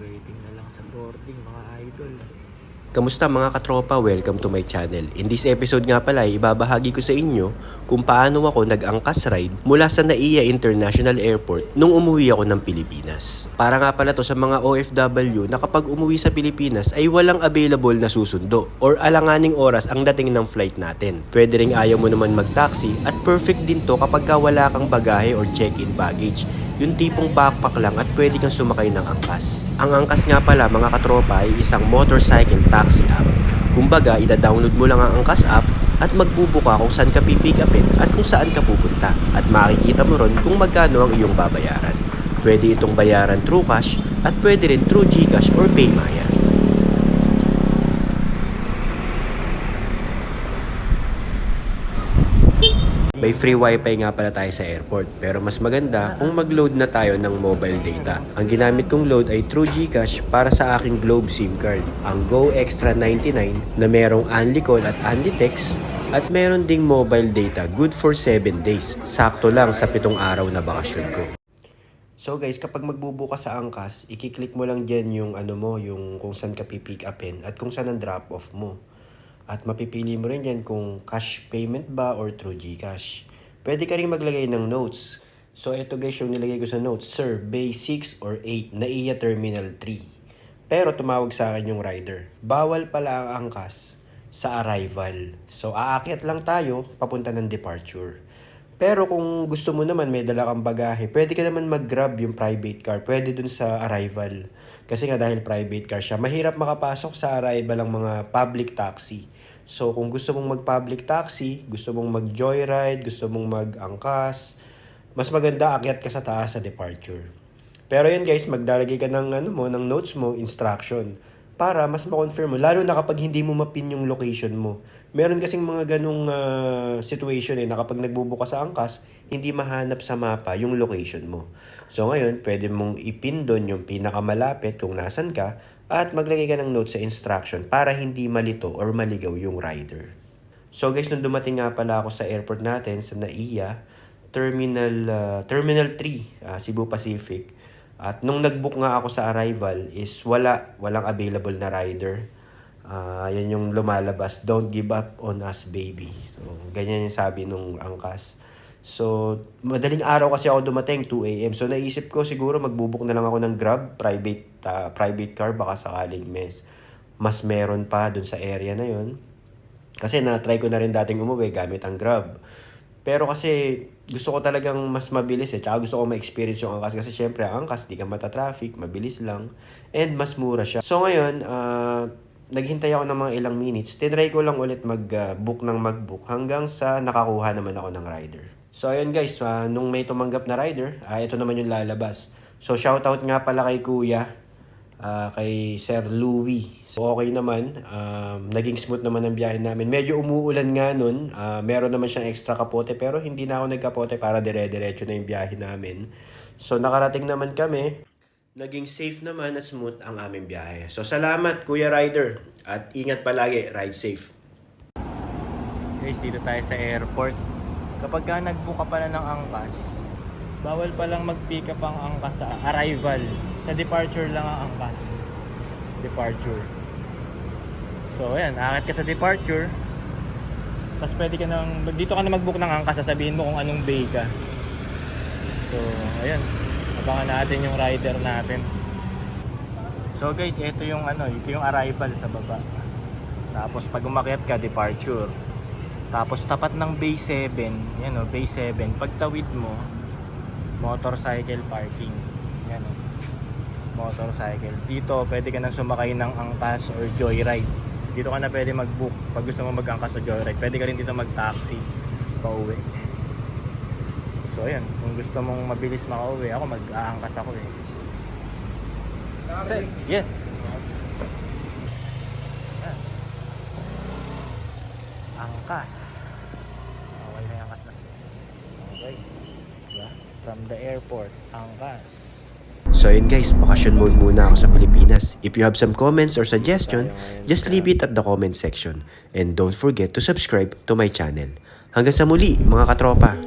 Waiting na lang sa boarding mga idol. Kamusta mga katropa? Welcome to my channel. In this episode nga pala, ibabahagi ko sa inyo kung paano ako nag-angkas ride mula sa NAIA International Airport nung umuwi ako ng Pilipinas. Para nga pala to sa mga OFW na kapag umuwi sa Pilipinas ay walang available na susundo or alanganing oras ang dating ng flight natin. Pwede ring ayaw mo naman mag-taxi at perfect din to kapag ka wala kang bagahe or check-in baggage yung tipong backpack lang at pwede kang sumakay ng angkas. Ang angkas nga pala mga katropa ay isang motorcycle taxi app. Kumbaga, ida-download mo lang ang angkas app at magbubuka kung saan ka pipick upin at kung saan ka pupunta. At makikita mo ron kung magkano ang iyong babayaran. Pwede itong bayaran through cash at pwede rin through Gcash or Paymaya. May free wifi nga pala tayo sa airport pero mas maganda kung mag-load na tayo ng mobile data. Ang ginamit kong load ay True Gcash para sa aking Globe SIM card. Ang Go Extra 99 na merong only call at only text at meron ding mobile data good for 7 days. Sakto lang sa pitong araw na bakasyon ko. So guys, kapag magbubuka sa angkas, i-click mo lang dyan yung ano mo, yung kung saan ka pipick upin at kung saan ang drop off mo. At mapipili mo rin yan kung cash payment ba or through GCash. Pwede ka rin maglagay ng notes. So ito guys yung nilagay ko sa notes. Sir, bay 6 or 8, NAIA Terminal 3. Pero tumawag sa akin yung rider. Bawal pala ang angkas sa arrival. So aakyat lang tayo papunta ng departure. Pero kung gusto mo naman may dala kang bagahe, pwede ka naman mag-grab yung private car. Pwede dun sa arrival. Kasi nga dahil private car siya, mahirap makapasok sa arrival ang mga public taxi. So kung gusto mong mag-public taxi, gusto mong mag-joyride, gusto mong mag-angkas, mas maganda akyat ka sa taas sa departure. Pero yun guys, maglalagay ka ng, ano mo, ng notes mo, instruction para mas ma-confirm mo. Lalo na kapag hindi mo mapin yung location mo. Meron kasing mga ganong ah, situation eh, na kapag nagbubuka sa angkas, hindi mahanap sa mapa yung location mo. So ngayon, pwede mong ipin doon yung pinakamalapit kung nasan ka at maglagay ka ng note sa instruction para hindi malito or maligaw yung rider. So guys, nung dumating nga pala ako sa airport natin sa NAIA, Terminal ah, Terminal 3, ah, Cebu Pacific. At nung nag-book nga ako sa arrival is wala, walang available na rider. Ah, yan yung lumalabas, don't give up on us baby. So, ganyan yung sabi nung angkas. So, madaling araw kasi ako dumating, 2 a.m. So, naisip ko siguro magbubuk na lang ako ng Grab, private ah, private car, baka sakaling mes. Mas meron pa dun sa area na yon Kasi na-try ko na rin dating umuwi gamit ang Grab. Pero kasi gusto ko talagang mas mabilis eh. Tsaka gusto ko ma-experience yung angkas. Kasi syempre, ang angkas, di ka mata-traffic, mabilis lang. And mas mura siya. So ngayon, ah, naghintay ako ng mga ilang minutes. Tinry ko lang ulit mag-book ng mag-book hanggang sa nakakuha naman ako ng rider. So ayun guys, ah, nung may tumanggap na rider, ah, ito naman yung lalabas. So shoutout nga pala kay kuya, ah, kay Sir Louie. So okay naman, um, naging smooth naman ang biyahe namin. Medyo umuulan nga nun, ah, meron naman siyang extra kapote pero hindi na ako nagkapote para dire-diretso na yung biyahe namin. So nakarating naman kami, naging safe naman at smooth ang aming biyahe. So salamat Kuya Rider at ingat palagi, ride safe. Guys, dito tayo sa airport. Kapag ka nagbuka pala ng angkas, bawal palang mag-pick up ang angkas sa arrival. Sa departure lang ang angkas. Departure. So, ayan, akit ka sa departure. Tapos pwede ka nang, dito ka na mag-book ng angkas, sasabihin mo kung anong bay ka. So, ayan. Abangan natin yung rider natin. So guys, ito yung ano, ito yung arrival sa baba. Tapos pag umakyat ka, departure. Tapos tapat ng Bay 7, yan o, Bay 7, pagtawid mo, motorcycle parking. Yan o, motorcycle. Dito, pwede ka nang sumakay ng angkas or joyride. Dito ka na pwede mag-book pag gusto mo mag-angkas o joyride. Pwede ka rin dito mag-taxi pauwi. So ayan, kung gusto mong mabilis makauwi, ako mag-aangkas ako eh. Say, yes. Ayan. Angkas. Okay na yung angkas na. Okay. Diba? From the airport, angkas. So yun guys, bakasyon mode muna ako sa Pilipinas. If you have some comments or suggestion, just leave it at the comment section. And don't forget to subscribe to my channel. Hanggang sa muli mga katropa.